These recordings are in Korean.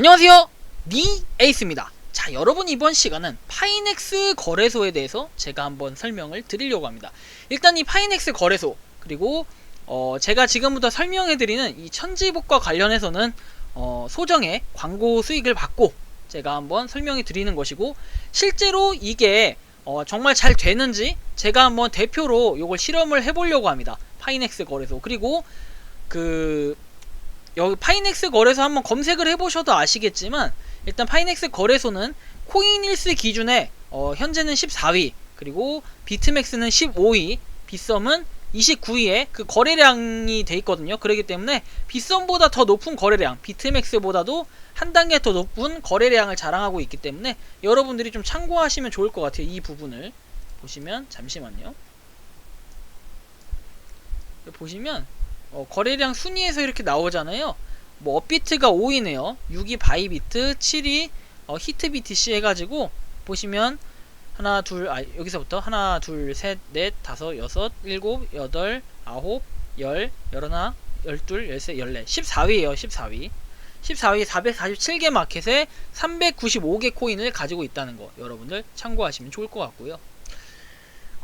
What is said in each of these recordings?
안녕하세요. 니 에이스입니다. 자 여러분 이번 시간은 파이넥스 거래소에 대해서 제가 한번 설명을 드리려고 합니다. 일단 이 파이넥스 거래소 그리고 어 제가 지금부터 설명해 드리는 이 천지복과 관련해서는 어 소정의 광고 수익을 받고 제가 한번 설명해 드리는 것이고 실제로 이게 어 정말 잘 되는지 제가 한번 대표로 이걸 실험을 해보려고 합니다. 파이넥스 거래소. 그리고 그 여기 파이넥스 거래소 한번 검색을 해보셔도 아시겠지만 일단 파이넥스 거래소는 코인일스 기준에 어, 현재는 14위 그리고 비트맥스는 15위 빗썸은 29위에 그 거래량이 돼 있거든요. 그렇기 때문에 빗썸보다 더 높은 거래량 비트맥스보다도 한 단계 더 높은 거래량을 자랑하고 있기 때문에 여러분들이 좀 참고하시면 좋을 것 같아요 이 부분을. 보시면 잠시만요. 보시면 어, 거래량 순위에서 이렇게 나오잖아요. 뭐 업비트가 5위네요. 6위 바이비트, 7위 어, 히트 BTC 해가지고 보시면 하나 둘 아 여기서부터 하나 둘 셋 넷 다섯 여섯 일곱 여덟 아홉 열 열하나 열둘 열세 열네 14위에요 14위 14위 447개 마켓에 395개 코인을 가지고 있다는 거 여러분들 참고하시면 좋을 것 같고요.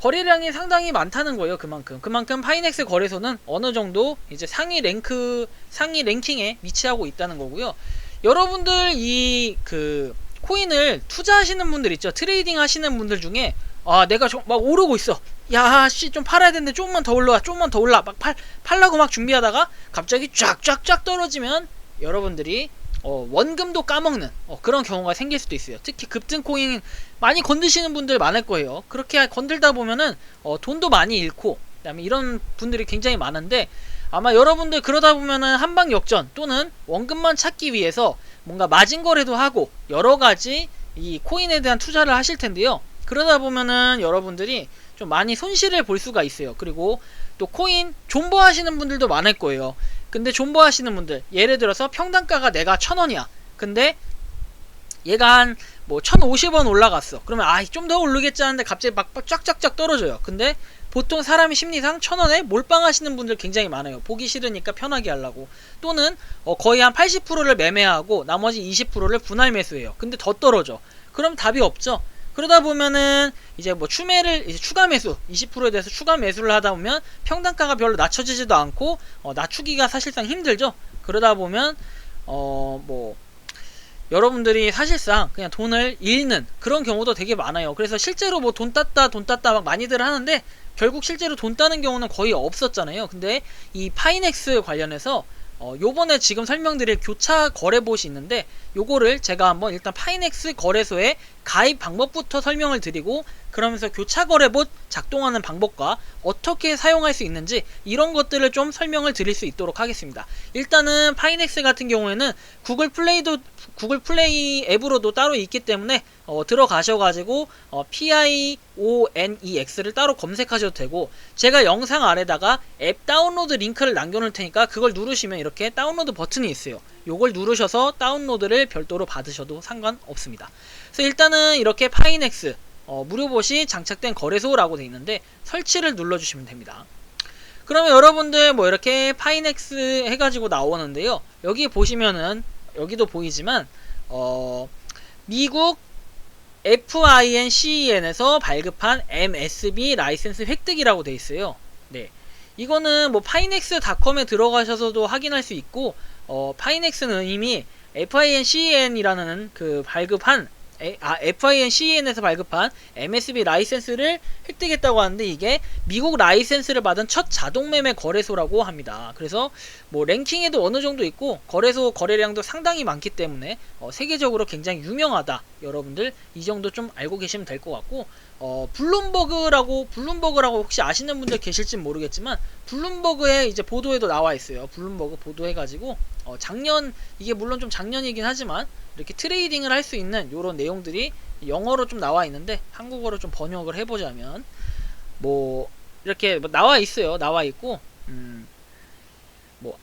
거래량이 상당히 많다는 거예요. 그만큼. 그만큼 파이넥스 거래소는 어느 정도 이제 상위 랭크 상위 랭킹에 위치하고 있다는 거고요. 여러분들 이 그 코인을 투자하시는 분들 있죠. 트레이딩 하시는 분들 중에 아, 내가 좀 막 오르고 있어. 야, 씨, 좀 팔아야 되는데 조금만 더 올라와. 조금만 더 올라. 막 팔, 팔라고 막 준비하다가 갑자기 쫙쫙쫙 떨어지면 여러분들이 어, 원금도 까먹는 어, 그런 경우가 생길 수도 있어요. 특히 급등 코인 많이 건드시는 분들 많을 거예요. 그렇게 건들다 보면은 어, 돈도 많이 잃고 그다음에 이런 분들이 굉장히 많은데 아마 여러분들 그러다 보면은 한방 역전 또는 원금만 찾기 위해서 뭔가 마진 거래도 하고 여러 가지 이 코인에 대한 투자를 하실 텐데요. 그러다 보면은 여러분들이 좀 많이 손실을 볼 수가 있어요. 그리고 또 코인 존버 하시는 분들도 많을 거예요. 근데 존버 하시는 분들 예를 들어서 평단가가 내가 천 원이야. 근데 얘가 한 뭐 1050원 올라갔어. 그러면 아, 좀 더 오르겠지 하는데 갑자기 막 쫙쫙쫙 떨어져요. 근데 보통 사람이 심리상 천원에 몰빵하시는 분들 굉장히 많아요. 보기 싫으니까 편하게 하려고. 또는 어, 거의 한 80%를 매매하고 나머지 20%를 분할 매수해요. 근데 더 떨어져. 그럼 답이 없죠. 그러다 보면은 이제 뭐 추매를 이제 추가 매수 20%에 대해서 추가 매수를 하다 보면 평단가가 별로 낮춰지지도 않고 어, 낮추기가 사실상 힘들죠. 그러다 보면 어 뭐 여러분들이 사실상 그냥 돈을 잃는 그런 경우도 되게 많아요. 그래서 실제로 뭐 돈 땄다 돈 땄다 막 많이들 하는데 결국 실제로 돈 따는 경우는 거의 없었잖아요. 근데 이 파이넥스 관련해서 어, 요번에 지금 설명드릴 교차 거래봇이 있는데 요거를 제가 한번 일단 파이넥스 거래소에 가입 방법부터 설명을 드리고 그러면서 교차 거래봇 작동하는 방법과 어떻게 사용할 수 있는지 이런 것들을 좀 설명을 드릴 수 있도록 하겠습니다. 일단은 파이넥스 같은 경우에는 구글 플레이도 구글 플레이 앱으로도 따로 있기 때문에 어, 들어가셔가지고 어, PIONEX를 따로 검색하셔도 되고 제가 영상 아래다가 앱 다운로드 링크를 남겨놓을 테니까 그걸 누르시면 이렇게 다운로드 버튼이 있어요. 요걸 누르셔서 다운로드를 별도로 받으셔도 상관없습니다. 그래서 일단은 이렇게 파이넥스 어, 무료봇이 장착된 거래소라고 되어 있는데 설치를 눌러주시면 됩니다. 그러면 여러분들 뭐 이렇게 파이넥스 해가지고 나오는데요. 여기 보시면은 여기도 보이지만 어, 미국 FINCEN에서 발급한 MSB 라이센스 획득이라고 되어 있어요. 네. 이거는 뭐 파이넥스닷컴에 들어가셔서도 확인할 수 있고 어, 파이넥스는 이미 FINCEN이라는 그 발급한 아, FINCEN에서 발급한 MSB 라이센스를 획득했다고 하는데 이게 미국 라이센스를 받은 첫 자동 매매 거래소라고 합니다. 그래서 뭐 랭킹에도 어느 정도 있고 거래소 거래량도 상당히 많기 때문에 어, 세계적으로 굉장히 유명하다. 여러분들 이 정도 좀 알고 계시면 될 것 같고 어, 블룸버그라고 블룸버그라고 혹시 아시는 분들 계실지 모르겠지만 블룸버그에 이제 보도에도 나와 있어요. 블룸버그 보도해가지고 어, 작년 이게 물론 좀 작년이긴 하지만 이렇게 트레이딩을 할 수 있는 이런 내용들이 영어로 좀 나와 있는데 한국어로 좀 번역을 해보자면 뭐 이렇게 뭐 나와 있어요. 나와 있고 음, 뭐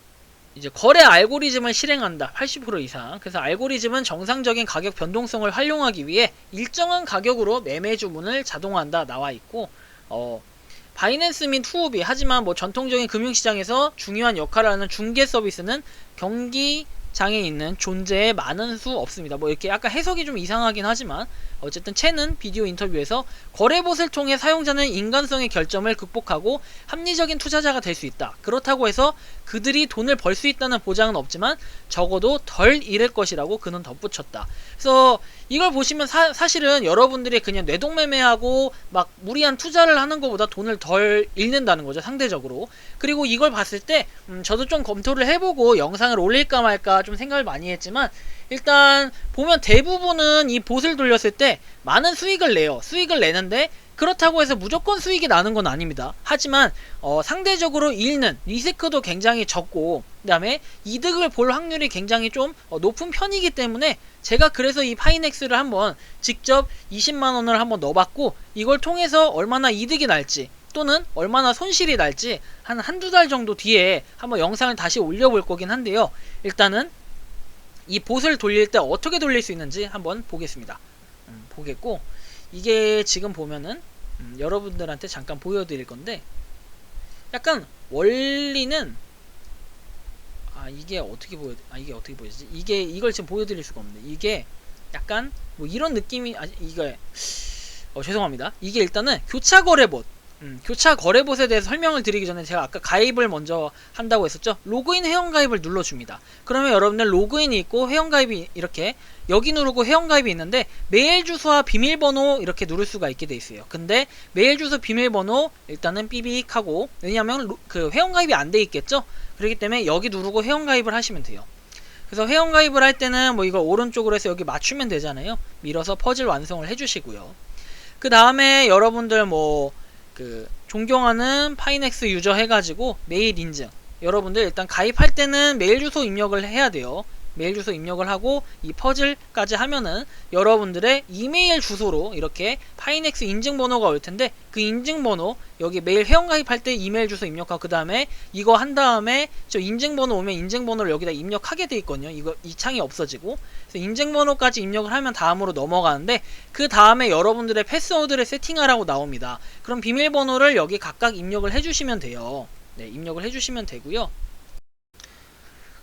이제 거래 알고리즘을 실행한다. 80% 이상. 그래서 알고리즘은 정상적인 가격 변동성을 활용하기 위해 일정한 가격으로 매매 주문을 자동화한다. 나와 있고 어 바이낸스 및 투오비 하지만 뭐 전통적인 금융시장에서 중요한 역할을 하는 중개 서비스는 경기 있는 존재에 많은 수 없습니다. 뭐 이렇게 약간 해석이 좀 이상하긴 하지만 어쨌든 첸은 비디오 인터뷰에서 거래봇을 통해 사용자는 인간성의 결점을 극복하고 합리적인 투자자가 될 수 있다. 그렇다고 해서 그들이 돈을 벌 수 있다는 보장은 없지만 적어도 덜 잃을 것이라고 그는 덧붙였다. 그래서 이걸 보시면 사, 사실은 여러분들이 그냥 뇌동매매하고 막 무리한 투자를 하는 것보다 돈을 덜 잃는다는 거죠 상대적으로 그리고 이걸 봤을 때 음, 저도 좀 검토를 해보고 영상을 올릴까 말까 좀 생각을 많이 했지만 일단 보면 대부분은 이 봇을 돌렸을 때 많은 수익을 내요 수익을 내는데 그렇다고 해서 무조건 수익이 나는 건 아닙니다. 하지만 어, 상대적으로 잃는 리스크도 굉장히 적고 그 다음에 이득을 볼 확률이 굉장히 좀 어, 높은 편이기 때문에 제가 그래서 이 파이넥스를 한번 직접 20만 원을 한번 넣어봤고 이걸 통해서 얼마나 이득이 날지 또는 얼마나 손실이 날지 한 한두 달 정도 뒤에 한번 영상을 다시 올려볼 거긴 한데요. 일단은 이 봇을 돌릴 때 어떻게 돌릴 수 있는지 한번 보겠습니다. 음, 보겠고 이게 지금 보면은 음, 여러분들한테 잠깐 보여드릴 건데 약간 원리는 아 이게 어떻게 보여 아 이게 어떻게 보이지 이게 이걸 지금 보여드릴 수가 없네 이게 약간 뭐 이런 느낌이 아 이게 어, 죄송합니다. 이게 일단은 교차 거래 봇 음, 교차 거래봇에 대해서 설명을 드리기 전에 제가 아까 가입을 먼저 한다고 했었죠 로그인 회원가입을 눌러줍니다 그러면 여러분들 로그인이 있고 회원가입이 이렇게 여기 누르고 회원가입이 있는데 메일 주소와 비밀번호 이렇게 누를 수가 있게 돼 있어요. 근데 메일 주소 비밀번호 일단은 삐빅 하고 왜냐하면 로- 그 회원가입이 안 돼 있겠죠. 그렇기 때문에 여기 누르고 회원가입을 하시면 돼요. 그래서 회원가입을 할 때는 뭐 이걸 오른쪽으로 해서 여기 맞추면 되잖아요. 밀어서 퍼즐 완성을 해주시고요. 그 다음에 여러분들 뭐 그 존경하는 파이넥스 유저 해가지고 메일 인증. 여러분들 일단 가입할 때는 메일 주소 입력을 해야 돼요. 메일 주소 입력을 하고 이 퍼즐까지 하면은 여러분들의 이메일 주소로 이렇게 파이넥스 인증번호가 올 텐데 그 인증번호 여기 메일 회원가입할 때 이메일 주소 입력하고 그 다음에 이거 한 다음에 저 인증번호 오면 인증번호를 여기다 입력하게 돼 있거든요. 이거 이 창이 없어지고 그래서 인증번호까지 입력을 하면 다음으로 넘어가는데 그 다음에 여러분들의 패스워드를 세팅하라고 나옵니다. 그럼 비밀번호를 여기 각각 입력을 해주시면 돼요. 네, 입력을 해주시면 되고요.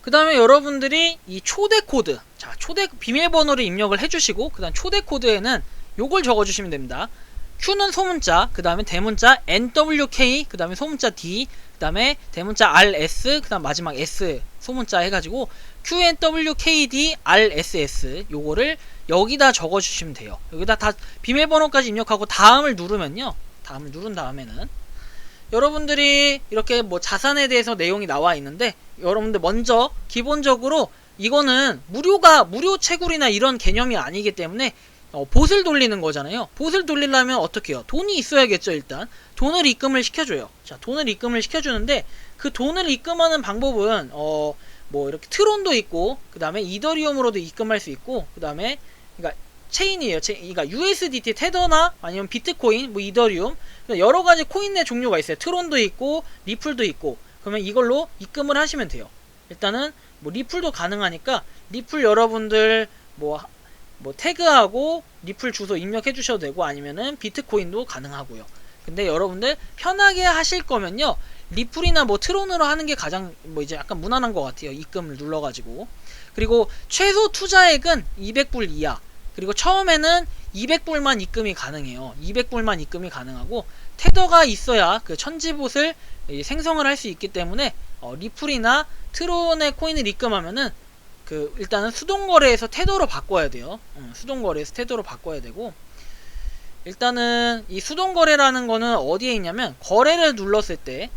그 다음에 여러분들이 이 초대 코드 자 초대 비밀번호를 입력을 해주시고 그 다음 초대 코드에는 요걸 적어주시면 됩니다. Q는 소문자 그 다음에 대문자 NWK 그 다음에 소문자 D 그 다음에 대문자 RS 그 다음 마지막 S 소문자 해가지고 QNWKD RSS 요거를 여기다 적어주시면 돼요. 여기다 다 비밀번호까지 입력하고 다음을 누르면요. 다음을 누른 다음에는 여러분들이 이렇게 뭐 자산에 대해서 내용이 나와 있는데 여러분들 먼저 기본적으로 이거는 무료가 무료 채굴이나 이런 개념이 아니기 때문에 어, 봇을 돌리는 거잖아요. 봇을 돌리려면 어떻게 해요? 돈이 있어야겠죠, 일단. 돈을 입금을 시켜줘요. 자, 돈을 입금을 시켜주는데 그 돈을 입금하는 방법은 어, 뭐 이렇게 트론도 있고 그 다음에 이더리움으로도 입금할 수 있고 그 다음에 그러니까 체인이에요. 체, 그러니까 USDT 테더나 아니면 비트코인, 뭐 이더리움 여러 가지 코인의 종류가 있어요. 트론도 있고 리플도 있고 그러면 이걸로 입금을 하시면 돼요. 일단은 뭐 리플도 가능하니까 리플 여러분들 뭐, 뭐 태그하고 리플 주소 입력해 주셔도 되고 아니면은 비트코인도 가능하고요. 근데 여러분들 편하게 하실 거면요. 리플이나 뭐 트론으로 하는 게 가장 뭐 이제 약간 무난한 것 같아요. 입금을 눌러가지고. 그리고 최소 투자액은 200불 이하. 그리고 처음에는 200불만 입금이 가능해요. 200불만 입금이 가능하고 테더가 있어야 그 천지봇을 생성을 할 수 있기 때문에 어, 리플이나 트론의 코인을 입금하면은 그 일단은 수동 거래에서 테더로 바꿔야 돼요. 음, 수동 거래에서 테더로 바꿔야 되고 일단은 이 수동 거래라는 거는 어디에 있냐면 거래를 눌렀을 때요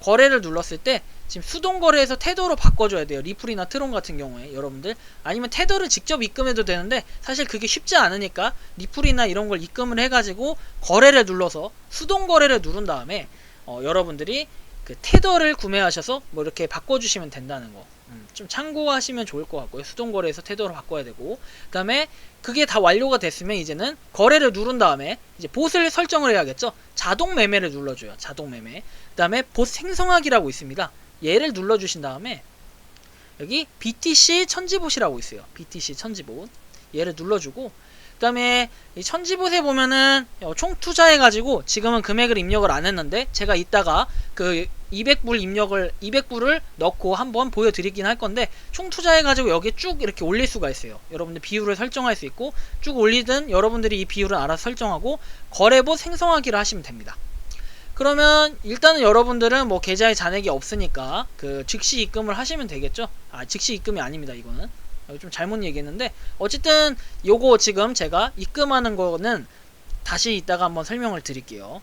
거래를 눌렀을 때 지금 수동 거래에서 테더로 바꿔줘야 돼요. 리플이나 트론 같은 경우에 여러분들 아니면 테더를 직접 입금해도 되는데 사실 그게 쉽지 않으니까 리플이나 이런 걸 입금을 해가지고 거래를 눌러서 수동 거래를 누른 다음에 어, 여러분들이 그 테더를 구매하셔서 뭐 이렇게 바꿔주시면 된다는 거. 음, 좀 참고하시면 좋을 것 같고요. 수동 거래에서 테더로 바꿔야 되고 그 다음에 그게 다 완료가 됐으면 이제는 거래를 누른 다음에 이제 봇을 설정을 해야겠죠. 자동 매매를 눌러줘요. 자동 매매. 그 다음에 봇 생성하기라고 있습니다. 얘를 눌러주신 다음에 여기 BTC 천지봇이라고 있어요. BTC 천지봇. 얘를 눌러주고 그 다음에 이 천지봇에 보면은 어, 총 투자해가지고 지금은 금액을 입력을 안 했는데 제가 이따가 그 200불 입력을 200불을 넣고 한번 보여드리긴 할 건데 총 투자해가지고 여기 쭉 이렇게 올릴 수가 있어요. 여러분들 비율을 설정할 수 있고 쭉 올리든 여러분들이 이 비율을 알아서 설정하고 거래보 생성하기를 하시면 됩니다. 그러면 일단은 여러분들은 뭐 계좌에 잔액이 없으니까 그 즉시 입금을 하시면 되겠죠. 아 즉시 입금이 아닙니다. 이거는 좀 잘못 얘기했는데 어쨌든 요거 지금 제가 입금하는 거는 다시 이따가 한번 설명을 드릴게요.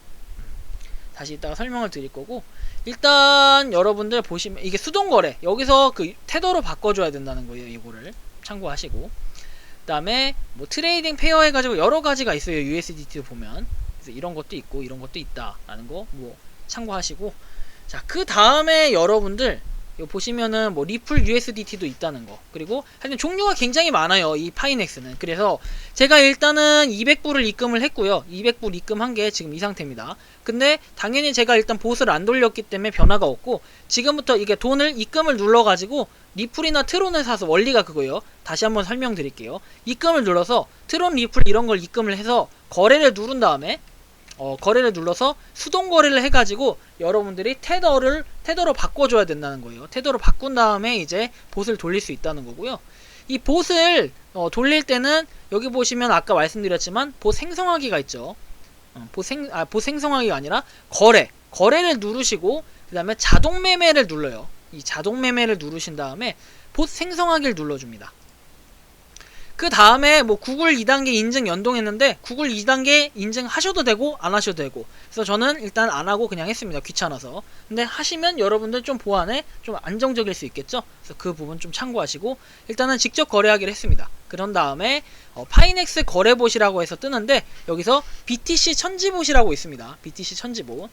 다시 이따가 설명을 드릴 거고 일단 여러분들 보시면 이게 수동 거래 여기서 그 테더로 바꿔줘야 된다는 거예요. 이거를 참고하시고 그 다음에 뭐 트레이딩 페어 해가지고 여러 가지가 있어요. USDT 보면 그래서 이런 것도 있고 이런 것도 있다라는 거 뭐 참고하시고. 자 그 다음에 여러분들 요 보시면은 뭐 리플 USDT도 있다는 거. 그리고 하여튼 종류가 굉장히 많아요 이 파이넥스는. 그래서 제가 일단은 200불을 입금을 했고요. 200불 입금한 게 지금 이 상태입니다. 근데 당연히 제가 일단 보스를 안 돌렸기 때문에 변화가 없고 지금부터 이게 돈을 입금을 눌러 가지고 리플이나 트론을 사서 원리가 그거예요. 다시 한번 설명드릴게요. 입금을 눌러서 트론 리플 이런 걸 입금을 해서 거래를 누른 다음에 어, 거래를 눌러서 수동 거래를 해가지고 여러분들이 테더를 테더로 바꿔줘야 된다는 거예요. 테더로 바꾼 다음에 이제 봇을 돌릴 수 있다는 거고요. 이 봇을 어, 돌릴 때는 여기 보시면 아까 말씀드렸지만 봇 생성하기가 있죠. 어, 봇 생, 아, 봇 생성하기가 아니라 거래 거래를 누르시고 그 다음에 자동 매매를 눌러요. 이 자동 매매를 누르신 다음에 봇 생성하기를 눌러줍니다. 그 다음에 뭐 구글 2단계 인증 연동했는데 구글 2단계 인증 하셔도 되고 안 하셔도 되고. 그래서 저는 일단 안 하고 그냥 했습니다. 귀찮아서. 근데 하시면 여러분들 좀 보안에 좀 안정적일 수 있겠죠? 그래서 그 부분 좀 참고하시고 일단은 직접 거래하기를 했습니다. 그런 다음에 어, 파이넥스 거래봇이라고 해서 뜨는데 여기서 BTC 천지봇이라고 있습니다. BTC 천지봇.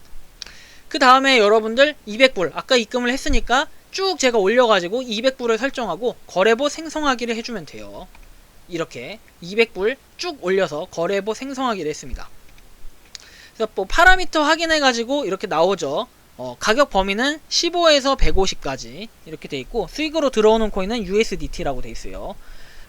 그 다음에 여러분들 200불. 아까 입금을 했으니까 쭉 제가 올려가지고 200불을 설정하고 거래봇 생성하기를 해주면 돼요 이렇게 200불 쭉 올려서 거래보 생성하기를 했습니다. 그래서 뭐 파라미터 확인해 가지고 이렇게 나오죠. 어, 가격 범위는 15에서 150까지 이렇게 돼 있고 수익으로 들어오는 코인은 USDT라고 돼 있어요.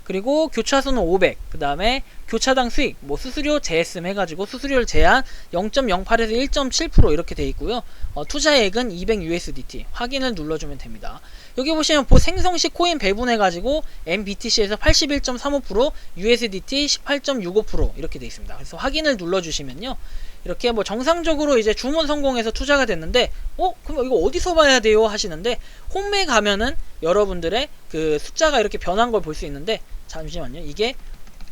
그리고 교차수는 500. 그 다음에 교차당 수익, 뭐 수수료 제했음 해가지고 수수료를 제한 0.08에서 1.7% 이렇게 돼 있고요. 어, 투자액은 200 USDT 확인을 눌러주면 됩니다. 여기 보시면 보 생성시 코인 배분해가지고 MBTC에서 81.35%, USDT 18.65% 이렇게 돼 있습니다. 그래서 확인을 눌러주시면요. 이렇게 뭐 정상적으로 이제 주문 성공해서 투자가 됐는데 어? 그럼 이거 어디서 봐야 돼요? 하시는데 홈에 가면은 여러분들의 그 숫자가 이렇게 변한 걸 볼 수 있는데 잠시만요. 이게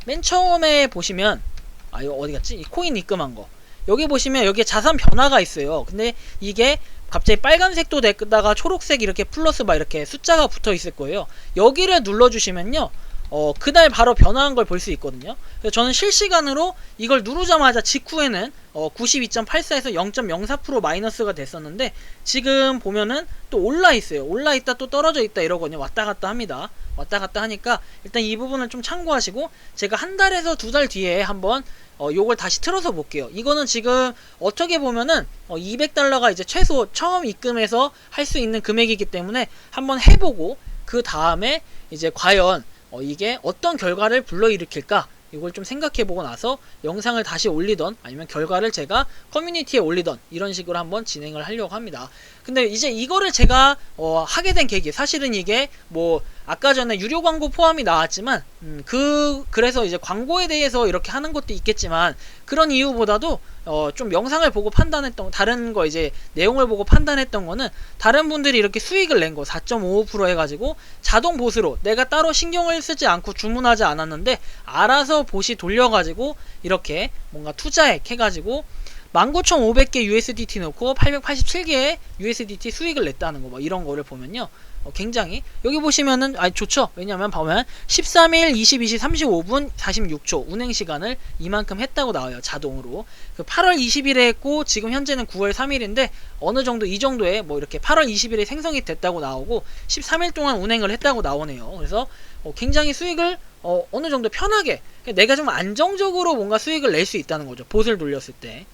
맨 처음에 보시면 아 이거 어디 갔지? 이 코인 입금한 거. 여기 보시면 여기에 자산 변화가 있어요. 근데 이게 갑자기 빨간색도 됐다가 초록색 이렇게 플러스 막 이렇게 숫자가 붙어 있을 거예요 여기를 눌러주시면요 어, 그날 바로 변화한 걸 볼 수 있거든요. 그래서 저는 실시간으로 이걸 누르자마자 직후에는 어, 92.84에서 0.04% 마이너스가 됐었는데 지금 보면은 또 올라 있어요. 올라 있다 또 떨어져 있다 이러거든요. 왔다 갔다 합니다. 왔다 갔다 하니까 일단 이 부분을 좀 참고하시고 제가 한 달에서 두 달 뒤에 한번 어, 요걸 다시 틀어서 볼게요. 이거는 지금 어떻게 보면은 어, 200달러가 이제 최소 처음 입금해서 할 수 있는 금액이기 때문에 한번 해보고 그 다음에 이제 과연 어, 이게 어떤 결과를 불러일으킬까 이걸 좀 생각해 보고 나서 영상을 다시 올리던 아니면 결과를 제가 커뮤니티에 올리던 이런 식으로 한번 진행을 하려고 합니다. 근데 이제 이거를 제가 어, 하게 된 계기 사실은 이게 뭐 아까 전에 유료 광고 포함이 나왔지만 음, 그 그래서 이제 광고에 대해서 이렇게 하는 것도 있겠지만 그런 이유보다도 어, 좀 영상을 보고 판단했던 다른 거 이제 내용을 보고 판단했던 거는 다른 분들이 이렇게 수익을 낸 거 4.55% 해가지고 자동 보스로 내가 따로 신경을 쓰지 않고 주문하지 않았는데 알아서 보시 돌려가지고 이렇게 뭔가 투자액 해가지고 19,500개 USDT 넣고 887개의 USDT 수익을 냈다는 거, 뭐 이런 거를 보면요. 어, 굉장히 여기 보시면은 아 좋죠. 왜냐면 보면 13일 22시 35분 46초 운행 시간을 이만큼 했다고 나와요. 자동으로. 그 8월 20일에 했고 지금 현재는 9월 3일인데 어느 정도 이 정도에 뭐 이렇게 8월 20일에 생성이 됐다고 나오고 13일 동안 운행을 했다고 나오네요. 그래서 어, 굉장히 수익을 어, 어느 정도 편하게 내가 좀 안정적으로 뭔가 수익을 낼 수 있다는 거죠. 봇을 돌렸을 때.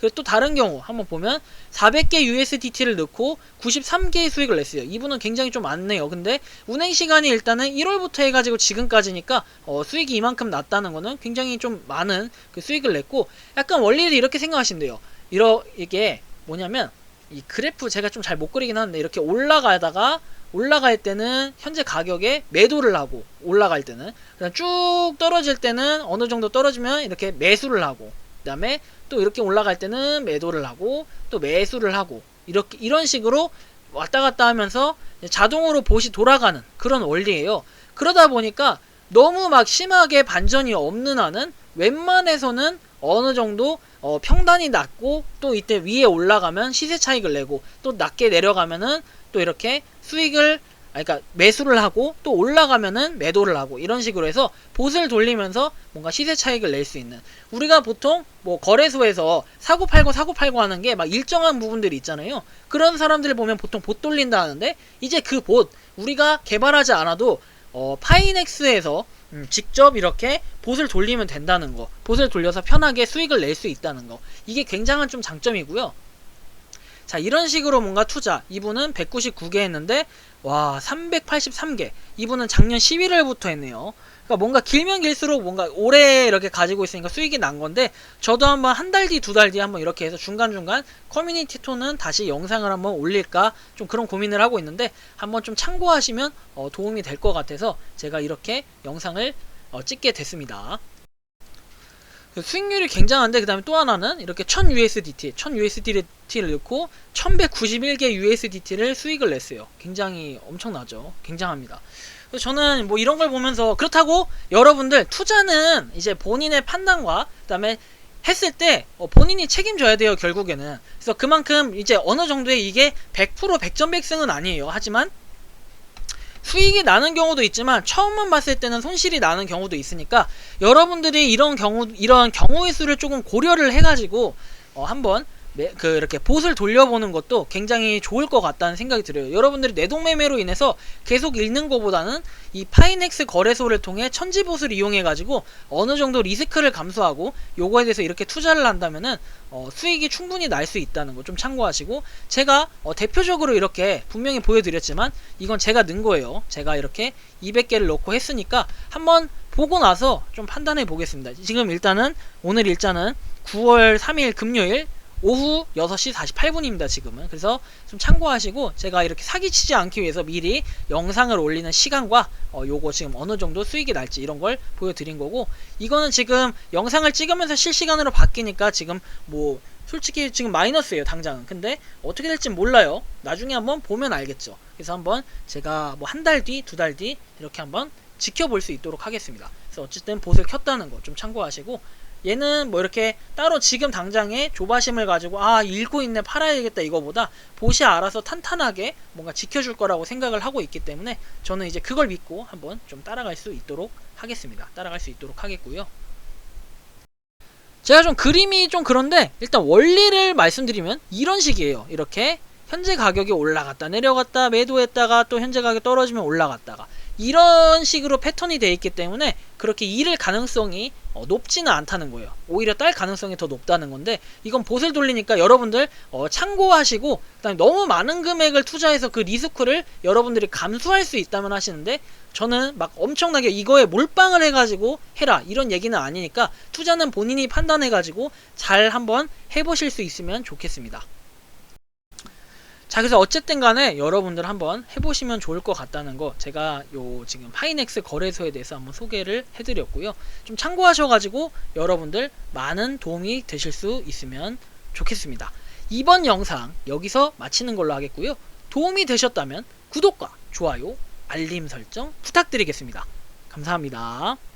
그리고 또 다른 경우 한번 보면 400개 USDT를 넣고 93개의 수익을 냈어요. 이분은 굉장히 좀 많네요. 근데 운행 시간이 일단은 1월부터 해가지고 지금까지니까 어, 수익이 이만큼 났다는 거는 굉장히 좀 많은 그 수익을 냈고 약간 원리를 이렇게 생각하시면 돼요. 이러 이게 뭐냐면 이 그래프 제가 좀 잘 못 그리긴 하는데 이렇게 올라가다가 올라갈 때는 현재 가격에 매도를 하고 올라갈 때는 그다음 쭉 떨어질 때는 어느 정도 떨어지면 이렇게 매수를 하고 그 다음에 또 이렇게 올라갈 때는 매도를 하고 또 매수를 하고 이렇게 이런 식으로 왔다 갔다 하면서 자동으로 보시 돌아가는 그런 원리예요. 그러다 보니까 너무 막 심하게 반전이 없는 한은 웬만해서는 어느 정도 어, 평단이 낮고 또 이때 위에 올라가면 시세 차익을 내고 또 낮게 내려가면은 또 이렇게 수익을 아 그러니까 매수를 하고 또 올라가면은 매도를 하고 이런 식으로 해서 봇을 돌리면서 뭔가 시세 차익을 낼 수 있는 우리가 보통 뭐 거래소에서 사고 팔고 사고 팔고 하는 게 막 일정한 부분들이 있잖아요. 그런 사람들 보면 보통 봇 돌린다 하는데 이제 그 봇 우리가 개발하지 않아도 어, 파이넥스에서 음, 직접 이렇게 봇을 돌리면 된다는 거, 봇을 돌려서 편하게 수익을 낼 수 있다는 거, 이게 굉장한 좀 장점이고요. 자, 이런 식으로 뭔가 투자, 이분은 199개 했는데, 와, 383개. 이분은 작년 11월부터 했네요. 그러니까 뭔가 길면 길수록 뭔가 오래 이렇게 가지고 있으니까 수익이 난 건데, 저도 한번 한 달 뒤, 두 달 뒤에 한번 이렇게 해서 중간중간 커뮤니티 톤은 다시 영상을 한번 올릴까 좀 그런 고민을 하고 있는데, 한번 좀 참고하시면 어, 도움이 될 것 같아서 제가 이렇게 영상을 어, 찍게 됐습니다. 그 수익률이 굉장한데 그 다음에 또 하나는 이렇게 1000 USDT, 1000 USDT를 넣고 1191개 USDT를 수익을 냈어요. 굉장히 엄청나죠. 굉장합니다. 그래서 저는 뭐 이런 걸 보면서 그렇다고 여러분들 투자는 이제 본인의 판단과 그 다음에 했을 때 어, 본인이 책임져야 돼요 결국에는 그래서 그만큼 이제 어느 정도의 이게 100% 백전백승은 아니에요 하지만 수익이 나는 경우도 있지만 처음만 봤을 때는 손실이 나는 경우도 있으니까 여러분들이 이런 경우 이런 경우의 수를 조금 고려를 해가지고 어, 한번 매, 그 이렇게 봇을 돌려보는 것도 굉장히 좋을 것 같다는 생각이 들어요. 여러분들이 내동매매로 인해서 계속 잃는 것보다는 이 파이넥스 거래소를 통해 천지봇을 이용해 가지고 어느 정도 리스크를 감수하고 요거에 대해서 이렇게 투자를 한다면은 어, 수익이 충분히 날 수 있다는 거 좀 참고하시고 제가 어, 대표적으로 이렇게 분명히 보여드렸지만 이건 제가 넣은 거예요. 제가 이렇게 200개를 넣고 했으니까 한번 보고 나서 좀 판단해 보겠습니다. 지금 일단은 오늘 일자는 9월 3일 금요일 오후 6시 48분입니다, 지금은. 그래서 좀 참고하시고, 제가 이렇게 사기치지 않기 위해서 미리 영상을 올리는 시간과, 어, 요거 지금 어느 정도 수익이 날지 이런 걸 보여드린 거고, 이거는 지금 영상을 찍으면서 실시간으로 바뀌니까 지금 뭐, 솔직히 지금 마이너스예요, 당장은. 근데 어떻게 될지 몰라요. 나중에 한번 보면 알겠죠. 그래서 한번 제가 뭐 한 달 뒤, 두 달 뒤, 이렇게 한번 지켜볼 수 있도록 하겠습니다. 그래서 어쨌든 봇을 켰다는 거 좀 참고하시고, 얘는 뭐 이렇게 따로 지금 당장에 조바심을 가지고 아 읽고 있네 팔아야겠다 이거보다 보시 알아서 탄탄하게 뭔가 지켜줄 거라고 생각을 하고 있기 때문에 저는 이제 그걸 믿고 한번 좀 따라갈 수 있도록 하겠습니다. 따라갈 수 있도록 하겠고요. 제가 좀 그림이 좀 그런데 일단 원리를 말씀드리면 이런 식이에요. 이렇게 현재 가격이 올라갔다 내려갔다 매도했다가 또 현재 가격 떨어지면 올라갔다가 이런 식으로 패턴이 되어 있기 때문에 그렇게 잃을 가능성이 어, 높지는 않다는 거예요. 오히려 딸 가능성이 더 높다는 건데 이건 봇을 돌리니까 여러분들 어, 참고하시고 그다음에 너무 많은 금액을 투자해서 그 리스크를 여러분들이 감수할 수 있다면 하시는데 저는 막 엄청나게 이거에 몰빵을 해가지고 해라 이런 얘기는 아니니까 투자는 본인이 판단해가지고 잘 한번 해보실 수 있으면 좋겠습니다. 자 그래서 어쨌든 간에 여러분들 한번 해보시면 좋을 것 같다는 거 제가 요 지금 파이넥스 거래소에 대해서 한번 소개를 해드렸고요. 좀 참고하셔가지고 여러분들 많은 도움이 되실 수 있으면 좋겠습니다. 이번 영상 여기서 마치는 걸로 하겠고요. 도움이 되셨다면 구독과 좋아요 알림 설정 부탁드리겠습니다. 감사합니다